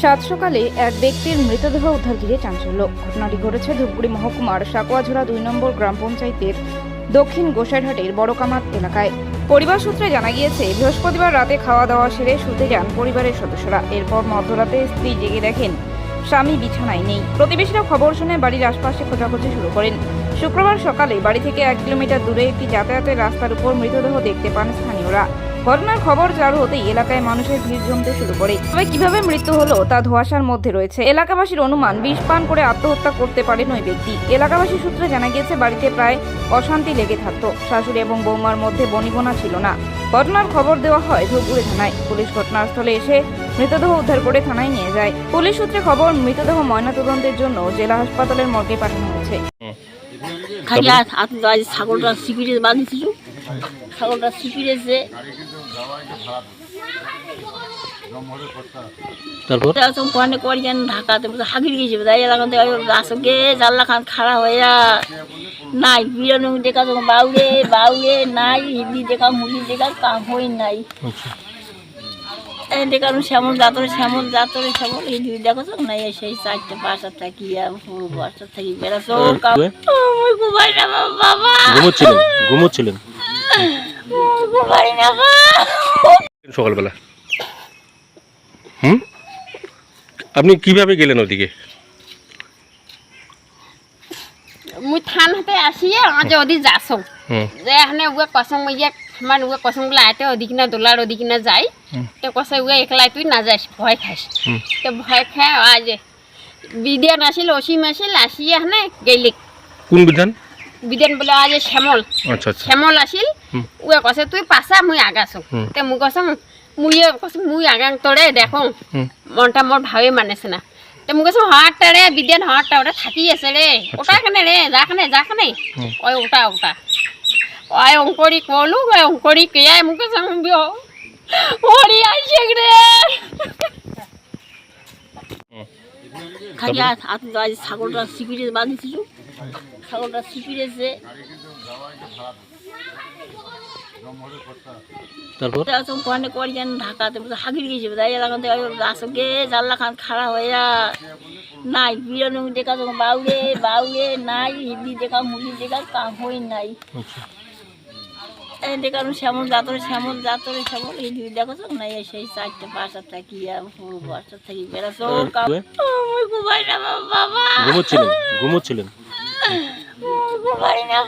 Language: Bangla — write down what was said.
সাত সকালে এক ব্যক্তির মৃতদেহ উদ্ধার ঘিরে চাঞ্চল্য। ঘটনাটি ঘটেছে ধূপগুড়ি মহকুমার সাকুয়াঝোড়া দুই নম্বর গ্রাম পঞ্চায়েতের দক্ষিণ গোসাইরহাটের বড়কামাত এলাকায়। পরিবার সূত্রে জানা গিয়েছে, বৃহস্পতিবার রাতে খাওয়া দাওয়া সেরে শুতে যান পরিবারের সদস্যরা। এরপর মধ্যরাতে স্ত্রী জেগে দেখেন, স্বামী বিছানায় নেই। প্রতিবেশীরা খবর শুনে বাড়ির আশপাশে খোঁজাখুঁজি শুরু করেন। শুক্রবার সকালে বাড়ি থেকে এক কিলোমিটার দূরে একটি যাতায়াতের রাস্তার উপর মৃতদেহ দেখতে পান স্থানীয়রা। ঘটনার খবর চালু হতেই এলাকায় মানুষের ভিড় জমতে শুরু করে। তবে কীভাবে মৃত্যু হলো তা ধোঁয়াশার মধ্যে রয়েছে। এলাকাবাসীর অনুমান, বিষ পান করে আত্মহত্যা করতে পারেন ওই ব্যক্তি। এলাকাবাসী সূত্রে জানা গিয়েছে, বাড়িতে প্রায় অশান্তি লেগে থাকত। শাশুড়ি এবং বৌমার মধ্যে বনিবনা ছিল না। ঘটনার খবর দেওয়া হয় ধূপগুড়ি থানায়। পুলিশ ঘটনাস্থলে এসে মৃতদেহ উদ্ধার করে থানায় নিয়ে যায়। পুলিশ সূত্রে খবর, মৃতদেহ ময়নাতদন্তের জন্য জেলা হাসপাতালের মর্গে পাঠানো হয়েছে। খালি আজ ছাগলটা সিপিড়ে বাঁধিছিল। ছাগলটা সিপিড়েছে তারপর? কোয়ানে করি কেন ঢাকাতে বসে হাগির গেছে তাই আসকে খান খাড়া হইয়া নাই। বিরানো দেখা তো বাউরে বাউরে নাই হিন্দি দেখা মুলি দেখা কাম হই নাই। এই দেখানো শ্যামল জাতরে শ্যামল জাতরে শ্যামল। এই দুই দেখো তো নাই সেই চারটে পাঁচটা থাকি আর পুরো থাকি? ঘুমাই না বাবা। ঘুমোচ্ছিলেন? ঘুমোচ্ছিলেন? ঘুমাই না বাবা। সকালবেলা। হুম? আপনি কীভাবে গেলেন ওদিকে? মুই থান হতে আসিয়ে আজ ওদি যাস। হুম। যে এখানে উয়ে কসম ইয়ে আমার উয়ে কসমগুলো আয়তে ওদিকে না দোলার ওদিকে না যাই তো কসে উয়ে একলাই তুই না যাস ভয় খাস। তো ভয় খায় আজ বিদ্যান আসিল অসীম আসিল আসিয়ে এখানে গেলি কোন বিধান? বিদ্যান বলে আজ শ্যামল। আচ্ছা আচ্ছা। শ্যামল আসিল। উয়ে কসে তুই পাছা মুই আগাছ। তে মুই কসম মুই কসম মুই আগাং তোরে দেখো। মনটা মোর ভাবে মানেছে না তো মুই কসম হাটটা রে বিদ্যান হাটটা ওটা থাকি আছে রে ওটা এখানে রে যাখানে যাখানে হুম। ওই ওটা ওটা ওই অঙ্করি কলু ওই অঙ্করি কে? মুকে সামবিও ওরি আইছে রে খালি হাত আজ ছাগলটা সিপিড়ে বাঁধিছিল। ছাগলটা সিপিড়েছে তারপর? কোয়ানে করি কেন ঢাকাতে বসে হাগির গেছে তাই এলাকান থেকে আসকে জানলা খান খাড়া হইয়া নাই। বিরানো দেখা বাউরে বাউরে নাই। হিন্দি দেখা মুলি দেখা কাম হই নাই। এই দেখানো শ্যামল জাতরে শ্যামল জাতরে শ্যামল। এই দেখো সেই চারটে পাঁচটা থাকি আর পুরো থাকি কাম ঘুমাই না বাবা। ঘুমোচ্ছিলেন ঘুমোচ্ছিলেন। ঘুমাই না